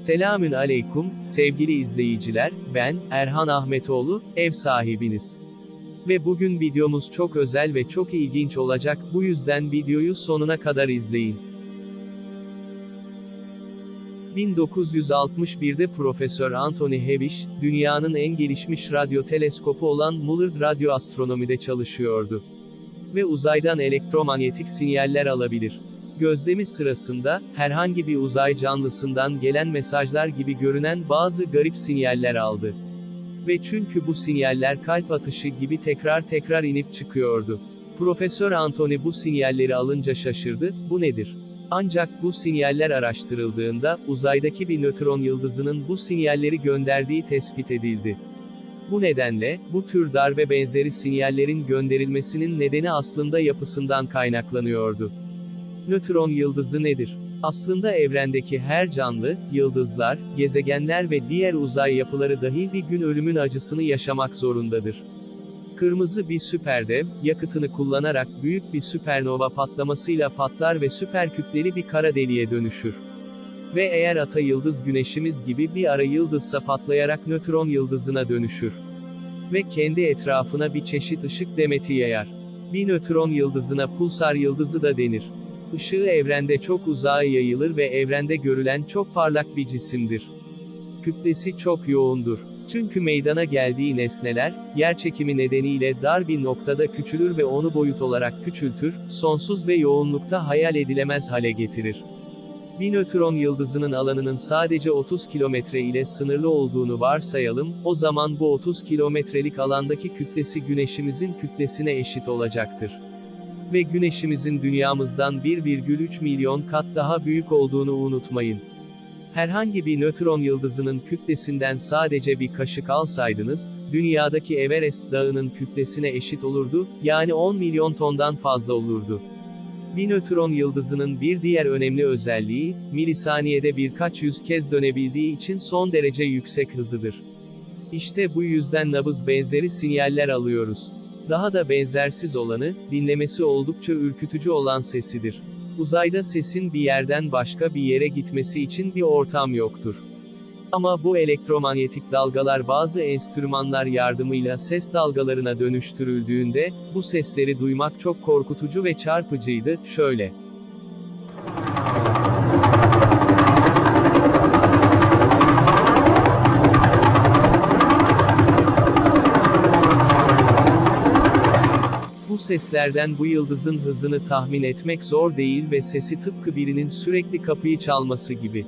Selamün aleyküm, sevgili izleyiciler, ben, Erhan Ahmetoğlu, ev sahibiniz. Ve bugün videomuz çok özel ve çok ilginç olacak, bu yüzden videoyu sonuna kadar izleyin. 1961'de Profesör Anthony Hewish, dünyanın en gelişmiş radyo teleskopu olan Mullard Radyo Astronomi'de çalışıyordu. Ve uzaydan elektromanyetik sinyaller alabilir. Gözlemi sırasında, herhangi bir uzay canlısından gelen mesajlar gibi görünen bazı garip sinyaller aldı. Ve çünkü bu sinyaller kalp atışı gibi tekrar tekrar inip çıkıyordu. Profesör Anthony bu sinyalleri alınca şaşırdı, bu nedir? Ancak bu sinyaller araştırıldığında, uzaydaki bir nötron yıldızının bu sinyalleri gönderdiği tespit edildi. Bu nedenle, bu tür darbe benzeri sinyallerin gönderilmesinin nedeni aslında yapısından kaynaklanıyordu. Nötron yıldızı nedir? Aslında evrendeki her canlı, yıldızlar, gezegenler ve diğer uzay yapıları dahi bir gün ölümün acısını yaşamak zorundadır. Kırmızı bir süperdev, yakıtını kullanarak büyük bir süpernova patlamasıyla patlar ve süperkütleli bir kara deliğe dönüşür. Ve eğer ata yıldız güneşimiz gibi bir ara yıldızsa patlayarak nötron yıldızına dönüşür. Ve kendi etrafına bir çeşit ışık demeti yayar. Bir nötron yıldızına pulsar yıldızı da denir. Işığı evrende çok uzağa yayılır ve evrende görülen çok parlak bir cisimdir. Kütlesi çok yoğundur. Çünkü meydana geldiği nesneler, yerçekimi nedeniyle dar bir noktada küçülür ve onu boyut olarak küçültür, sonsuz ve yoğunlukta hayal edilemez hale getirir. Bir nötron yıldızının alanının sadece 30 kilometre ile sınırlı olduğunu varsayalım, o zaman bu 30 kilometrelik alandaki kütlesi güneşimizin kütlesine eşit olacaktır. Ve güneşimizin dünyamızdan 1,3 milyon kat daha büyük olduğunu unutmayın. Herhangi bir nötron yıldızının kütlesinden sadece bir kaşık alsaydınız, dünyadaki Everest dağının kütlesine eşit olurdu, yani 10 milyon tondan fazla olurdu. Bir nötron yıldızının bir diğer önemli özelliği, milisaniyede birkaç yüz kez dönebildiği için son derece yüksek hızıdır. İşte bu yüzden nabız benzeri sinyaller alıyoruz. Daha da benzersiz olanı, dinlemesi oldukça ürkütücü olan sesidir. Uzayda sesin bir yerden başka bir yere gitmesi için bir ortam yoktur. Ama bu elektromanyetik dalgalar bazı enstrümanlar yardımıyla ses dalgalarına dönüştürüldüğünde, bu sesleri duymak çok korkutucu ve çarpıcıydı, şöyle. Seslerden bu yıldızın hızını tahmin etmek zor değil ve sesi tıpkı birinin sürekli kapıyı çalması gibi.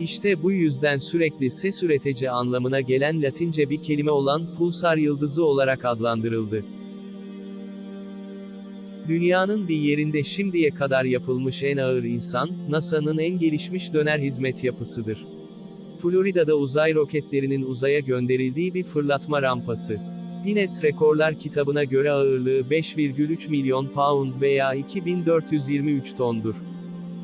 İşte bu yüzden sürekli ses üreteci anlamına gelen Latince bir kelime olan pulsar yıldızı olarak adlandırıldı. Dünyanın bir yerinde şimdiye kadar yapılmış en ağır insan, NASA'nın en gelişmiş döner hizmet yapısıdır. Florida'da uzay roketlerinin uzaya gönderildiği bir fırlatma rampası. Guinness Rekorlar kitabına göre ağırlığı 5,3 milyon pound veya 2423 tondur.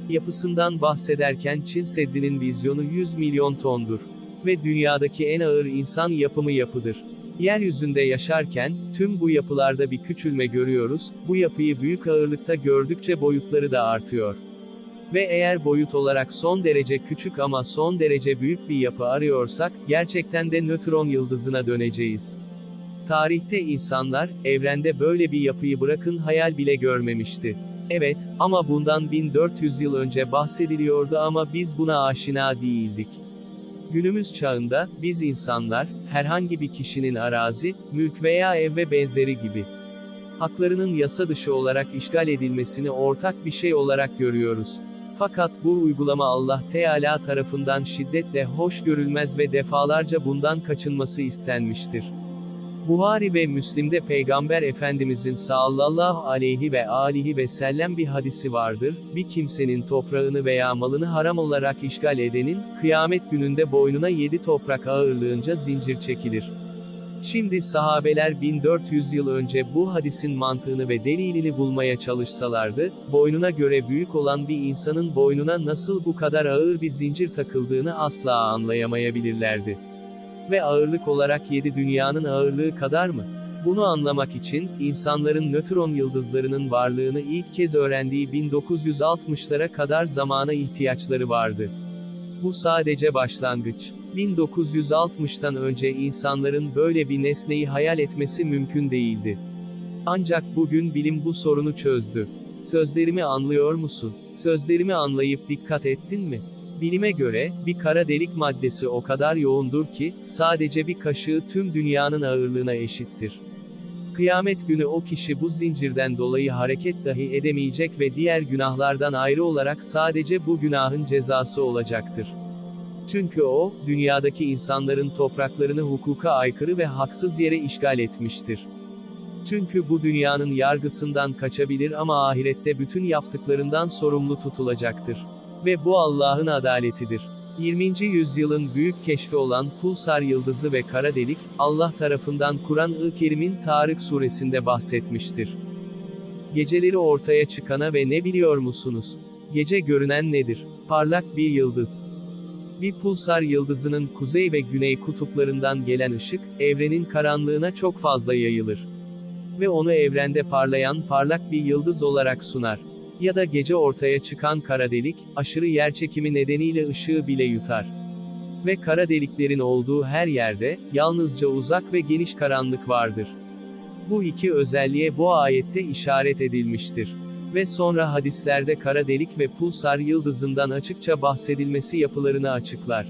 Yapısından bahsederken Çin Seddi'nin vizyonu 100 milyon tondur. Ve dünyadaki en ağır insan yapımı yapıdır. Yeryüzünde yaşarken, tüm bu yapılarda bir küçülme görüyoruz, bu yapıyı büyük ağırlıkta gördükçe boyutları da artıyor. Ve eğer boyut olarak son derece küçük ama son derece büyük bir yapı arıyorsak, gerçekten de nötron yıldızına döneceğiz. Tarihte insanlar, evrende böyle bir yapıyı bırakın hayal bile görmemişti. Evet, ama bundan 1400 yıl önce bahsediliyordu ama biz buna aşina değildik. Günümüz çağında, biz insanlar, herhangi bir kişinin arazi, mülk veya ev ve benzeri gibi haklarının yasa dışı olarak işgal edilmesini ortak bir şey olarak görüyoruz. Fakat bu uygulama Allah Teala tarafından şiddetle hoş görülmez ve defalarca bundan kaçınması istenmiştir. Buhari ve Müslim'de Peygamber Efendimizin sallallahu aleyhi ve alihi ve sellem bir hadisi vardır, bir kimsenin toprağını veya malını haram olarak işgal edenin, kıyamet gününde boynuna yedi toprak ağırlığınca zincir çekilir. Şimdi sahabeler 1400 yıl önce bu hadisin mantığını ve delilini bulmaya çalışsalardı, boynuna göre büyük olan bir insanın boynuna nasıl bu kadar ağır bir zincir takıldığını asla anlayamayabilirlerdi ve ağırlık olarak 7 dünyanın ağırlığı kadar mı? Bunu anlamak için, insanların nötron yıldızlarının varlığını ilk kez öğrendiği 1960'lara kadar zamana ihtiyaçları vardı. Bu sadece başlangıç. 1960'tan önce insanların böyle bir nesneyi hayal etmesi mümkün değildi. Ancak bugün bilim bu sorunu çözdü. Sözlerimi anlıyor musun? Sözlerimi anlayıp dikkat ettin mi? Bilime göre, bir kara delik maddesi o kadar yoğundur ki, sadece bir kaşığı tüm dünyanın ağırlığına eşittir. Kıyamet günü o kişi bu zincirden dolayı hareket dahi edemeyecek ve diğer günahlardan ayrı olarak sadece bu günahın cezası olacaktır. Çünkü o, dünyadaki insanların topraklarını hukuka aykırı ve haksız yere işgal etmiştir. Çünkü bu dünyanın yargısından kaçabilir ama ahirette bütün yaptıklarından sorumlu tutulacaktır. Ve bu Allah'ın adaletidir. 20. yüzyılın büyük keşfi olan pulsar yıldızı ve kara delik, Allah tarafından Kur'an-ı Kerim'in Tarık suresinde bahsetmiştir. Geceleri ortaya çıkana ve ne biliyor musunuz? Gece görünen nedir? Parlak bir yıldız. Bir pulsar yıldızının kuzey ve güney kutuplarından gelen ışık, evrenin karanlığına çok fazla yayılır. Ve onu evrende parlayan parlak bir yıldız olarak sunar. Ya da gece ortaya çıkan kara delik, aşırı yerçekimi nedeniyle ışığı bile yutar. Ve kara deliklerin olduğu her yerde, yalnızca uzak ve geniş karanlık vardır. Bu iki özelliğe bu ayette işaret edilmiştir. Ve sonra hadislerde kara delik ve pulsar yıldızından açıkça bahsedilmesi yapılarını açıklar.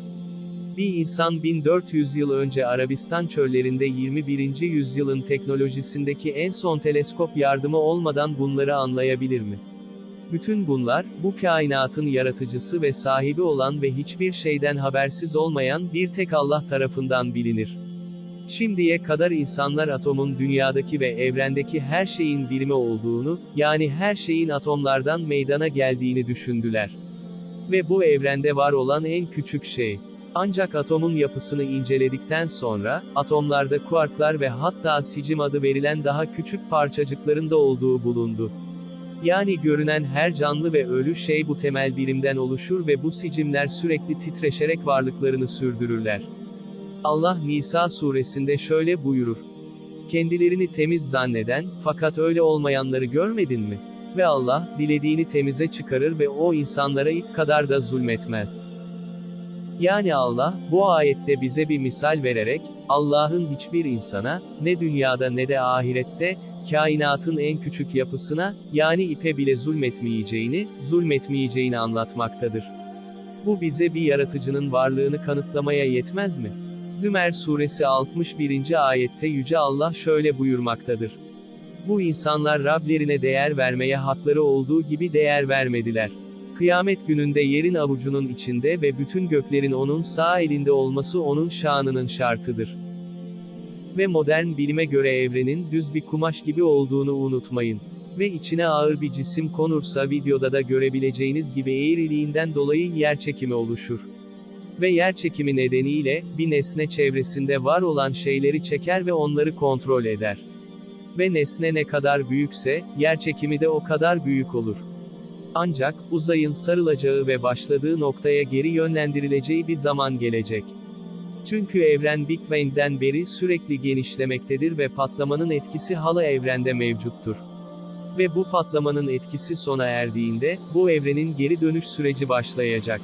Bir insan 1400 yıl önce Arabistan çöllerinde 21. yüzyılın teknolojisindeki en son teleskop yardımı olmadan bunları anlayabilir mi? Bütün bunlar, bu kainatın yaratıcısı ve sahibi olan ve hiçbir şeyden habersiz olmayan bir tek Allah tarafından bilinir. Şimdiye kadar insanlar atomun dünyadaki ve evrendeki her şeyin birimi olduğunu, yani her şeyin atomlardan meydana geldiğini düşündüler. Ve bu evrende var olan en küçük şey. Ancak atomun yapısını inceledikten sonra, atomlarda kuarklar ve hatta sicim adı verilen daha küçük parçacıkların da olduğu bulundu. Yani görünen her canlı ve ölü şey bu temel birimden oluşur ve bu sicimler sürekli titreşerek varlıklarını sürdürürler. Allah Nisa suresinde şöyle buyurur. Kendilerini temiz zanneden, fakat öyle olmayanları görmedin mi? Ve Allah, dilediğini temize çıkarır ve o insanlara ilk kadar da zulmetmez. Yani Allah, bu ayette bize bir misal vererek, Allah'ın hiçbir insana, ne dünyada ne de ahirette, kainatın en küçük yapısına, yani ipe bile zulmetmeyeceğini, zulmetmeyeceğini anlatmaktadır. Bu bize bir yaratıcının varlığını kanıtlamaya yetmez mi? Zümer suresi 61. ayette Yüce Allah şöyle buyurmaktadır. Bu insanlar Rablerine değer vermeye hakları olduğu gibi değer vermediler. Kıyamet gününde yerin avucunun içinde ve bütün göklerin onun sağ elinde olması onun şanının şartıdır. Ve modern bilime göre evrenin düz bir kumaş gibi olduğunu unutmayın. Ve içine ağır bir cisim konursa videoda da görebileceğiniz gibi eğriliğinden dolayı yerçekimi oluşur. Ve yerçekimi nedeniyle, bir nesne çevresinde var olan şeyleri çeker ve onları kontrol eder. Ve nesne ne kadar büyükse, yerçekimi de o kadar büyük olur. Ancak, uzayın sarılacağı ve başladığı noktaya geri yönlendirileceği bir zaman gelecek. Çünkü evren Big Bang'den beri sürekli genişlemektedir ve patlamanın etkisi hala evrende mevcuttur. Ve bu patlamanın etkisi sona erdiğinde, bu evrenin geri dönüş süreci başlayacak.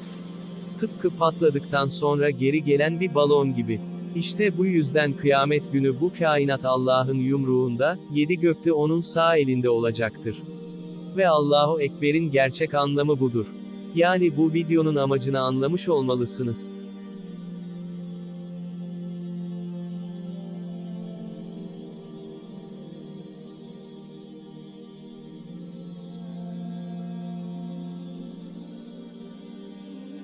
Tıpkı patladıktan sonra geri gelen bir balon gibi. İşte bu yüzden kıyamet günü bu kainat Allah'ın yumruğunda, yedi gökte onun sağ elinde olacaktır. Ve Allahu Ekber'in gerçek anlamı budur. Yani bu videonun amacını anlamış olmalısınız.